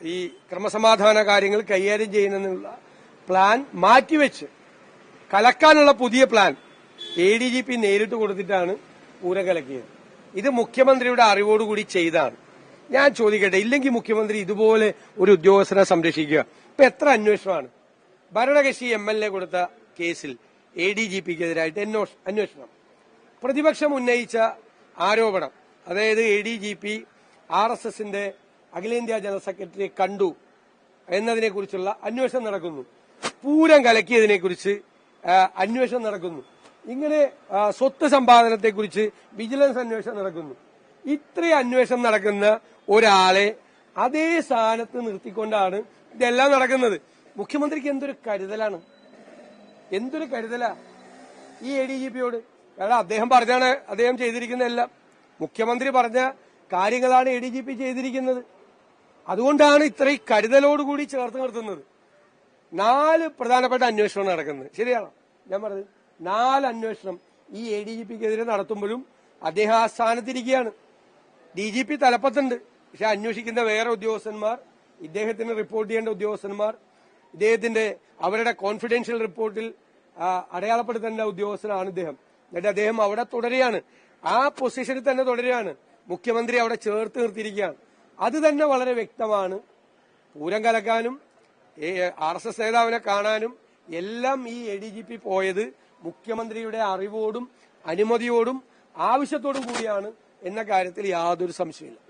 ഈ ക്രമസമാധാന കാര്യങ്ങൾ കൈകാര്യം ചെയ്യുന്നതിനുള്ള പ്ലാൻ മാറ്റിവെച്ച് കലക്കാനുള്ള പുതിയ plan A D G P നേരിട്ട് കൊടുത്തിട്ടാണ് പൂരം കലക്കിയത്. ഇത് മുഖ്യമന്ത്രിയുടെ അറിവോടുകൂടി ചെയ്താണ്. ഞാൻ ചോദിക്കട്ടെ ഇല്ലെങ്കിൽ മുഖ്യമന്ത്രി ഇതുപോലെ ഒരു ഉദ്യോഗസ്ഥനെ സംരക്ഷിക്കുക. ഇപ്പൊ എത്ര അന്വേഷണമാണ്? ഭരണകക്ഷി എം എൽ എ കൊടുത്ത കേസിൽ എ ഡി ജി പിക്കെതിരായിട്ട് അന്വേഷണം. പ്രതിപക്ഷം ഉന്നയിച്ച ആരോപണം അതായത് A D G P R S എസിന്റെ അഖിലേന്ത്യാ ജനറൽ സെക്രട്ടറിയെ കണ്ടു എന്നതിനെ കുറിച്ചുള്ള അന്വേഷണം നടക്കുന്നു. പൂരം കലക്കിയതിനെ കുറിച്ച് അന്വേഷണം നടക്കുന്നു. ഇങ്ങനെ സ്വത്ത് സമ്പാദനത്തെക്കുറിച്ച് വിജിലൻസ് അന്വേഷണം നടക്കുന്നു. ഇത്രയും അന്വേഷണം നടക്കുന്ന ഒരാളെ അതേ സ്ഥാനത്ത് നിർത്തിക്കൊണ്ടാണ് ഇതെല്ലാം നടക്കുന്നത്. മുഖ്യമന്ത്രിക്ക് എന്തൊരു കരുതലാണ്? എന്തൊരു കരുതലാ? ഈ എ ഡി ജി പിയോട് കാരണം അദ്ദേഹം പറഞ്ഞാണ് അദ്ദേഹം ചെയ്തിരിക്കുന്നതെല്ലാം. മുഖ്യമന്ത്രി പറഞ്ഞ കാര്യങ്ങളാണ് എ ഡി ജി പി ചെയ്തിരിക്കുന്നത്. അതുകൊണ്ടാണ് ഇത്രയും കരുതലോടുകൂടി ചേർത്ത് നിർത്തുന്നത്. നാല് പ്രധാനപ്പെട്ട അന്വേഷണം നടക്കുന്നത്. ശരിയാണോ? ഞാൻ പറഞ്ഞത് നാല് അന്വേഷണം ഈ എ ഡി ജി പിക്കെതിരെ നടത്തുമ്പോഴും അദ്ദേഹം ആ സ്ഥാനത്തിരിക്കുകയാണ്. ഡി ജി പി തലപ്പത്തുണ്ട്. പക്ഷെ അന്വേഷിക്കുന്ന വേറെ ഉദ്യോഗസ്ഥന്മാർ ഇദ്ദേഹത്തിന് റിപ്പോർട്ട് ചെയ്യേണ്ട ഉദ്യോഗസ്ഥന്മാർ ഇദ്ദേഹത്തിന്റെ അവരുടെ കോൺഫിഡൻഷ്യൽ റിപ്പോർട്ടിൽ അടയാളപ്പെടുത്തേണ്ട ഉദ്യോഗസ്ഥനാണ് ഇദ്ദേഹം. എന്നിട്ട് അദ്ദേഹം അവിടെ തുടരുകയാണ്. ആ പൊസിഷനിൽ തന്നെ തുടരുകയാണ്. മുഖ്യമന്ത്രി അവിടെ ചേർത്ത് നിർത്തിയിരിക്കുകയാണ്. അത് തന്നെ വളരെ വ്യക്തമാണ്. പൂരം കലക്കാനും ആർ എസ് എസ് നേതാവിനെ കാണാനും എല്ലാം ഈ എ ഡി ജി പി പോയത് മുഖ്യമന്ത്രിയുടെ അറിവോടും അനുമതിയോടും ആവശ്യത്തോടും കൂടിയാണ് എന്ന കാര്യത്തിൽ യാതൊരു സംശയമില്ല